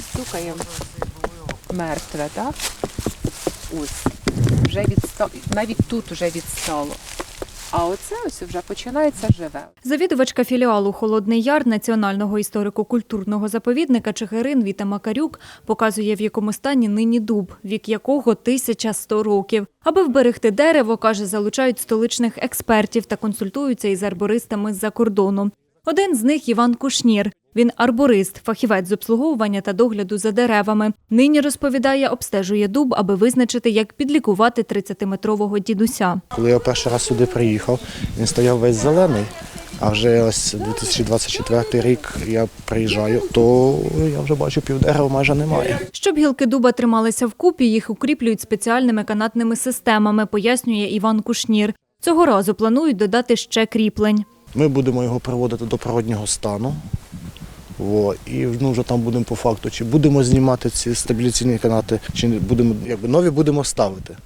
Стукаємо. Мертве, так? Ось. Вже відстало. Навіть тут вже відстало. А оце ось вже починається живе. Завідувачка філіалу Холодний Яр Національного історико-культурного заповідника Чигирин Віта Макарюк показує, в якому стані нині дуб, вік якого 1100 років. Аби вберегти дерево, каже, залучають столичних експертів та консультуються із арбористами з-за кордону. Один з них Іван Кушнір. Він арборист, фахівець з обслуговування та догляду за деревами. Нині розповідає, обстежує дуб, аби визначити, як підлікувати 30-метрового дідуся. Коли я перший раз сюди приїхав, він стояв весь зелений. А вже ось 2024 рік я приїжджаю, то я вже бачу півдерева майже немає. Щоб гілки дуба трималися вкупі, їх укріплюють спеціальними канатними системами, пояснює Іван Кушнір. Цього разу планують додати ще кріплень. Ми будемо його приводити до природнього стану. Во, і ну, вже там будемо по факту, чи будемо знімати ці стабіляційні канати, чи будемо, якби нові будемо ставити.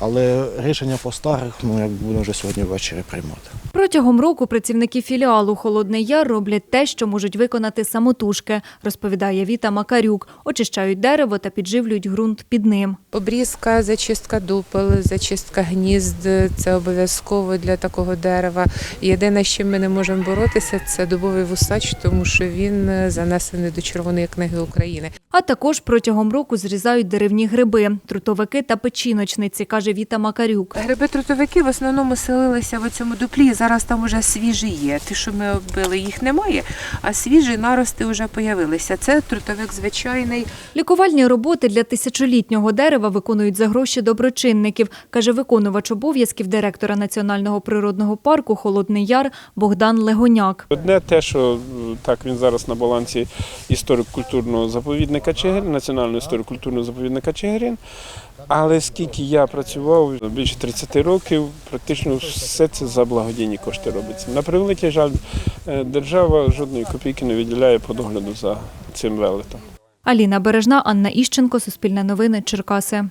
Але рішення по старих ну, якби будемо вже сьогодні ввечері приймати. Протягом року працівники філіалу Холодний Яр роблять те, що можуть виконати самотужки, розповідає Віта Макарюк. Очищають дерево та підживлюють ґрунт під ним. Обрізка, зачистка дупел, зачистка гнізд це обов'язково для такого дерева. Єдине, з чим ми не можемо боротися, це дубовий вусач, тому що він занесений до Червоної книги України. А також протягом року зрізають деревні гриби, трутовики та печіночниці, каже Віта Макарюк. Гриби-трутовики в основному селилися в цьому дуплі. Зараз там уже свіжі є. Ті, що ми оббили, їх немає, а свіжі нарости вже появилися. Це трутовик звичайний. Лікувальні роботи для тисячолітнього дерева виконують за гроші доброчинників, каже виконувач обов'язків директора Національного природного парку Холодний Яр Богдан Легоняк. Одне те, що так він зараз на балансі історико-культурного заповідника Чигирин, національного історико-культурного заповідника Чигирин. Але скільки я працював більше 30 років, практично все це за благодійні кошти робиться. На превеликий жаль, е, держава жодної копійки не виділяє по догляду за цим велетом. Аліна Бережна, Анна Іщенко, Суспільне новини, Черкаси.